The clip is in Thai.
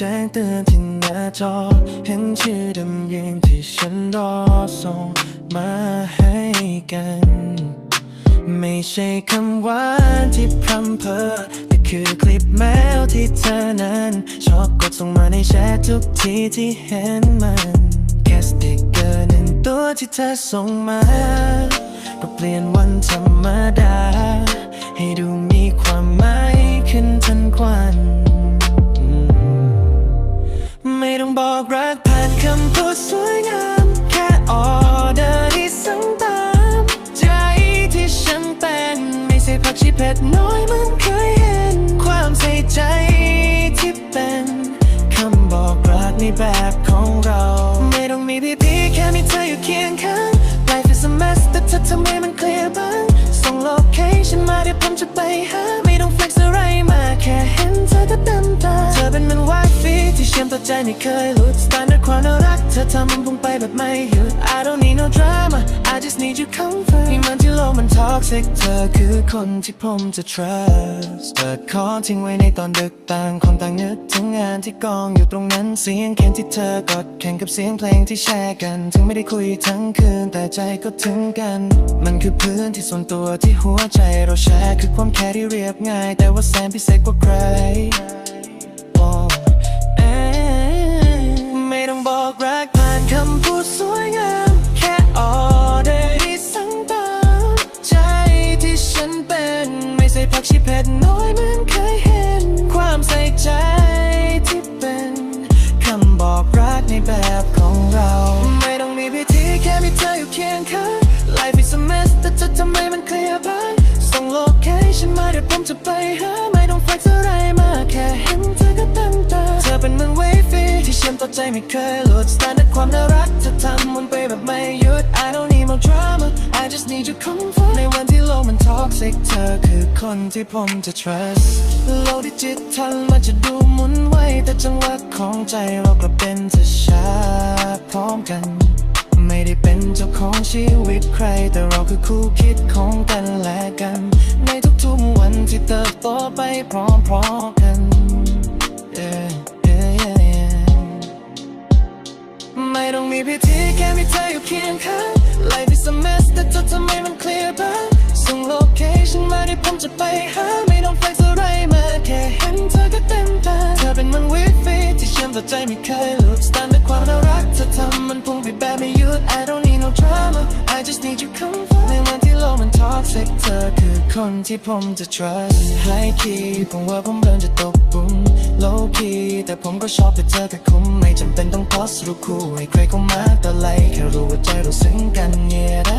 จ้งเตือนที่หน้าจอ เห็นชื่อดำยืนที่ฉันรอส่งมาให้กัน ไม่ใช่คำหวานที่พรำเพอแต่คือคลิปแมวที่เธอนั้น ชอบกดส่งมาในแชททุกทีที่เห็นมันแค่สติกเกอร์หนึ่งตัวที่เธอส่งมาก็เปลี่ยนวันธรรมดา ให้ดูมีความหมายขึ้นทันควัน ไม่ใช่ผักชีเผ็ดน้อยเหมันเคยเห็น ความใส่ใจที่เป็นคำบอกรักในแบบของเรา ไม่ต้องมีพี่พีแค่มีเธออยู่เคียงข้าง Life is a mess แต่เธอทำให้มันเคลียร์บ้าง ส่งโลเคชั่นมาเดี๋ยวผมจะไปหา ไม่ต้อง flex อะไรมาแค่เห็นเธอก็เต็มตา เธอเป็นเหมันไวฟีที่เชื่อมต่อใจไม่เคยหลุด Standard ความน่ารัก เธอทำมันพุ่งไปแบบไม่หยุด I don't need no drama I just need you comfort ที่มันที่โลกมัน toxic เธอคือคนที่ผมจะ trust เปิดคอทิ้งไว้ในตอนดึกต่างคนต่างนึกถึงงานที่กองอยู่ตรงนั้นเสียงเขียนที่เธอกดแข่งกับเสียงเพลงที่แชร์กัน ถึงไม่ได้คุยทั้งคืนแต่ใจก็ถึงกัน มันคือพื้นที่ส่วนตัวที่หัวใจเราแชร์คือความแค่ที่เรียบง่าย แต่ว่าแสนพิเศษกว่าใคร ดี๋ยวผมจะไปหาไม่ต้อง flex อะไรมาแค่เห็นเธอก็เต็มตาเธอเป็นเหมือนเวฟีที่เชื่อมต่อใจไม่เคยหลุด Standard ความน่ารักเธอทำมันไปแบบไม่หยุด I don't need more drama I just need your comfort ในวันที่โลกมัน toxic เธอคือคนที่ผมจะ trust โลกดิจิทัลมันจะดูหมุนไวแต่จังหวะของใจเรากลับเป็นจะช้าพร้อมกันไม่ได้เป็นเจ้าของชีวิตใคร แต่เราคือคู่คิดของกันและกัน โตไปพร้อมๆกัน Yeah, yeah, yeah, yeah. ไม่ต้องมีพิธีแค่มีเธออยู่เคียงข้าง Life is a mess แต่เธอทำไมมันเคลียร์บ้างส่งโลเคชั่นมาเดี๋ยวผมจะไปหา ไม่ต้อง flex อะไรมาแค่เห็นเธอก็เต็มตาเธอเป็นมันวิฟีที่เชื่อมต่อใจไม่เคยหลุด Standard ความน่ารักเธอทำมันพุ่งไปแบบไม่หยุด I don't need no drama I just need you comfort ในวันที่โลกมัน toxic เธอ คนที่ผมจะ trust High key ผมว่าผมเริ่มจะตกบุ่ม Low key แต่ผมก็ชอบแต่เธอแต่คุ้มไม่จำเป็นต้อง post รูปคู่ให้ใครเข้ามาแต่ไลค์แค่รู้ว่าใจเราซึ้งกัน Yeah that's my vibe